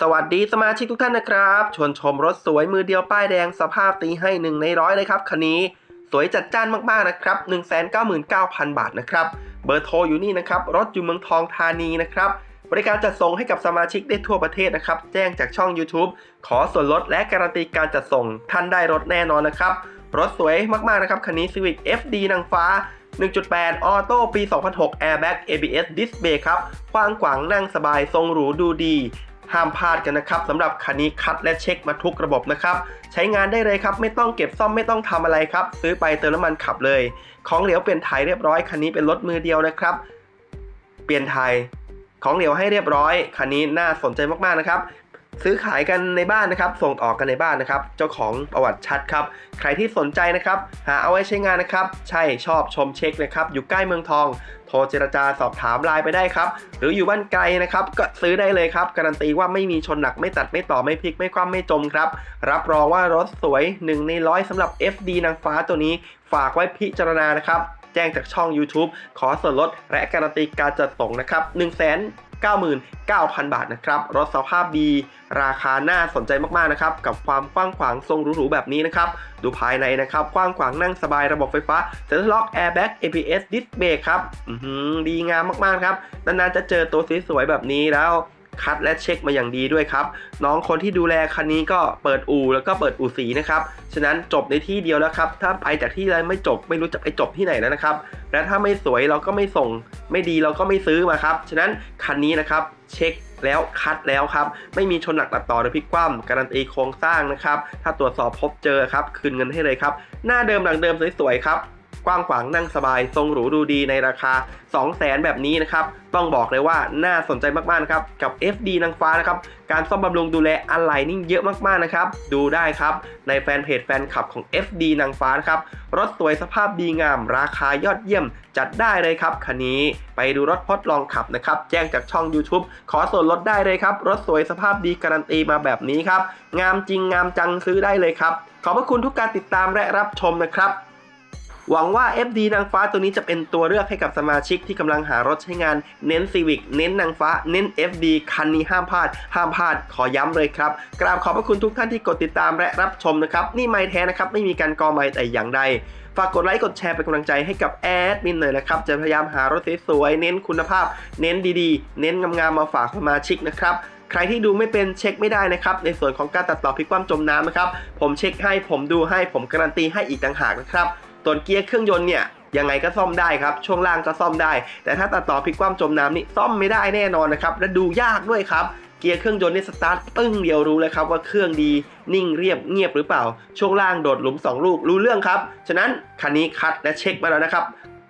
สวัสดีสมาชิกทุกท่านนะครับ ชวนชมรถสวยมือเดียวป้ายแดงสภาพตีให้หนึ่งในร้อยเลยครับคันนี้สวยจัดจ้านมากๆนะครับ199,000 บาทนะครับเบอร์โทรอยู่นี่นะครับรถอยู่เมืองทองธานีนะครับบริการจัดส่งให้กับสมาชิกได้ทั่วประเทศนะครับ แจ้งจากช่อง YouTube ขอส่วนลดและการันตีการจัดส่งท่านได้รถแน่นอนนะครับ รถสวยมากๆนะครับคันนี้ Civic FD นางฟ้า 1.8 ออโต้ปี 2006 Airbag ABS Disc Brake ครับกว้างขวางนั่งสบายทรงหรูดูดี ห้ามพลาดกันนะครับสำหรับคันนี้คัดและเช็คมาทุกระบบนะครับใช้งานได้เลยครับไม่ต้องเก็บซ่อมไม่ต้องทำอะไรครับ ซื้อไปเติมน้ำมันขับเลย ของเหลวเปลี่ยนถ่ายเรียบร้อยคันนี้เป็นรถมือเดียวนะครับ เปลี่ยนถ่ายของเหลวให้เรียบร้อยคันนี้น่าสนใจมากๆนะครับ ซื้อขายกันในบ้านนะครับ ส่งออกกันในบ้านนะครับ เจ้าของประวัติชัดครับ ใครที่สนใจนะครับ หาเอาไว้ใช้งานนะครับ ใช่ชอบชมเช็คนะครับ อยู่ใกล้เมืองทอง โทรเจรจาสอบถามไลน์ไปได้ครับ หรืออยู่บ้านไกลนะครับ ก็ซื้อได้เลยครับ การันตีว่าไม่มีชนหนักไม่ตัดไม่ต่อไม่พลิกไม่คว่ำไม่จมครับ รับรองว่ารถสวย 1 ในร้อยสำหรับ FD นางฟ้าตัวนี้ ฝากไว้พิจารณานะครับ แจ้งจากช่อง YouTube ขอส่วนลดและการันตีการจัดส่งนะครับ1 9 99,000 บาทนะครับ รถสภาพดี ราคาน่าสนใจมากๆนะครับ กับความกว้างขวางทรงหรูๆแบบนี้นะครับ ดูภายในนะครับ กว้างขวางนั่งสบายระบบไฟฟ้าเซ็นทรัลล็อกแอร์แบ็ก ABS ดิสเบรกครับดีงามมากๆครับ นานๆจะเจอตัวสวยๆแบบนี้แล้ว คัดและเช็คมาอย่างดีด้วยครับ น้องคนที่ดูแลคันนี้ก็เปิดอู่แล้วก็เปิดอู่สีนะครับ ฉะนั้นจบในที่เดียวแล้วครับ ถ้าไปจากที่ใดไม่จบไม่รู้จะไปจบที่ไหนแล้วนะครับ และถ้าไม่สวยเราก็ไม่ส่ง ไม่ดีเราก็ไม่ซื้อมาครับ ฉะนั้นคันนี้นะครับเช็คแล้วคัดแล้วครับ ไม่มีชนหนักตัดต่อหรือพลิกคว่ำการันตีโครงสร้างนะครับ ถ้าตรวจสอบพบเจอครับ คืนเงินให้เลยครับ หน้าเดิมหลังเดิมสวยๆครับ กว้างขวางนั่งสบาย ทรงหรูดูดีในราคา 2 0 0แสนแบบนี้นะครับ ต้องบอกเลยว่าน่าสนใจมากๆนะครับ กับ FD นางฟ้านะครับ การซ่อมบำรุงดูแลอะไหล่นี่เยอะมากๆนะครับ ดูได้ครับ ในแฟนเพจแฟนคลับของ FD นางฟ้านะครับ รถสวยสภาพดีงาม ราคายอดเยี่ยม จัดได้เลยครับคันนี้ไปดูรถทดลองขับนะครับ แจ้งจากช่อง YouTube ขอส่วนลดได้เลยครับ รถสวยสภาพดีการันตีมาแบบนี้ครับ งามจริงงามจังซื้อได้เลยครับ ขอบพระคุณทุกการติดตามและรับชมนะครับ หวังว่า FD นางฟ้าตัวนี้จะเป็นตัวเลือกให้กับสมาชิกที่กำลังหารถใช้งานเน้น Civic เน้นนางฟ้า เน้น FD คันนี้ห้ามพลาด ห้ามพลาดขอย้ำเลยครับ กราบขอบพระคุณทุกท่านที่กดติดตามและรับชมนะครับ นี่ไม่แท้นะครับ ไม่มีการกอไม่แต่อย่างใดฝากกดไลค์กดแชร์เป็นกำลังใจให้กับแอดมินหน่อยนะครับ จะพยายามหารถสวยๆเน้นคุณภาพ เน้นดีๆ เน้นงามๆมาฝากสมาชิกนะครับใครที่ดูไม่เป็นเช็คไม่ได้นะครับ ในส่วนของการตัดต่อพลิกคว่ำจมน้ำนะครับ ผมเช็คให้ผมดูให้ผมการันตีให้อีกต่างหากนะครับ ส่วนเกียร์เครื่องยนต์เนี่ยยังไงก็ซ่อมได้ครับ ช่วงล่างก็ซ่อมได้ แต่ถ้าตัดต่อพลิกคว่ำจมน้ำนี่ซ่อมไม่ได้แน่นอนนะครับ และดูยากด้วยครับ เกียร์เครื่องยนต์นี่สตาร์ทปึ้งเดียวรู้เลยครับว่าเครื่องดีนิ่งเรียบเงียบหรือเปล่า ช่วงล่างโดดหลุมสองลูกรู้เรื่องครับ ฉะนั้นคันนี้คัดและเช็คมาแล้วนะครับ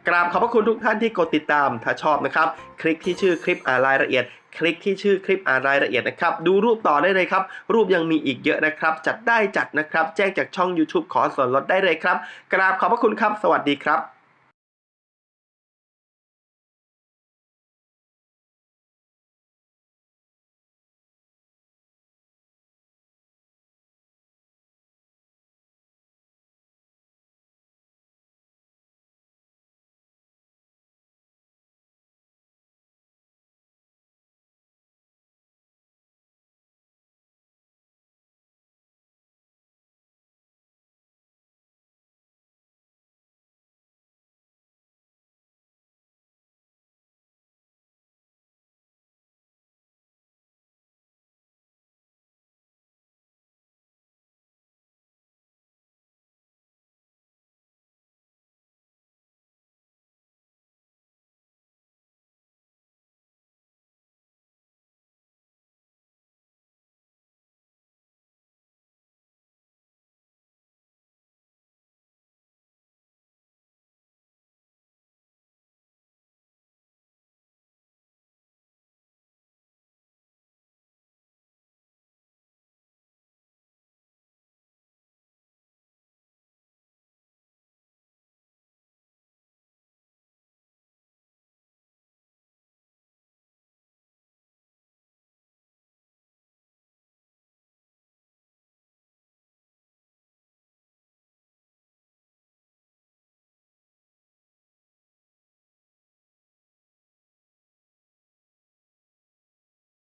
กราบขอบพระคุณทุกท่านที่กดติดตาม ถ้าชอบนะครับ คลิกที่ชื่อคลิปอ่านรายละเอียด คลิกที่ชื่อคลิปอ่านรายละเอียดนะครับ ดูรูปต่อได้เลยครับ รูปยังมีอีกเยอะนะครับ จัดได้จัดนะครับ แจ้งจากช่อง YouTube ขอส่วนลดได้เลยครับ กราบขอบพระคุณครับ สวัสดีครับ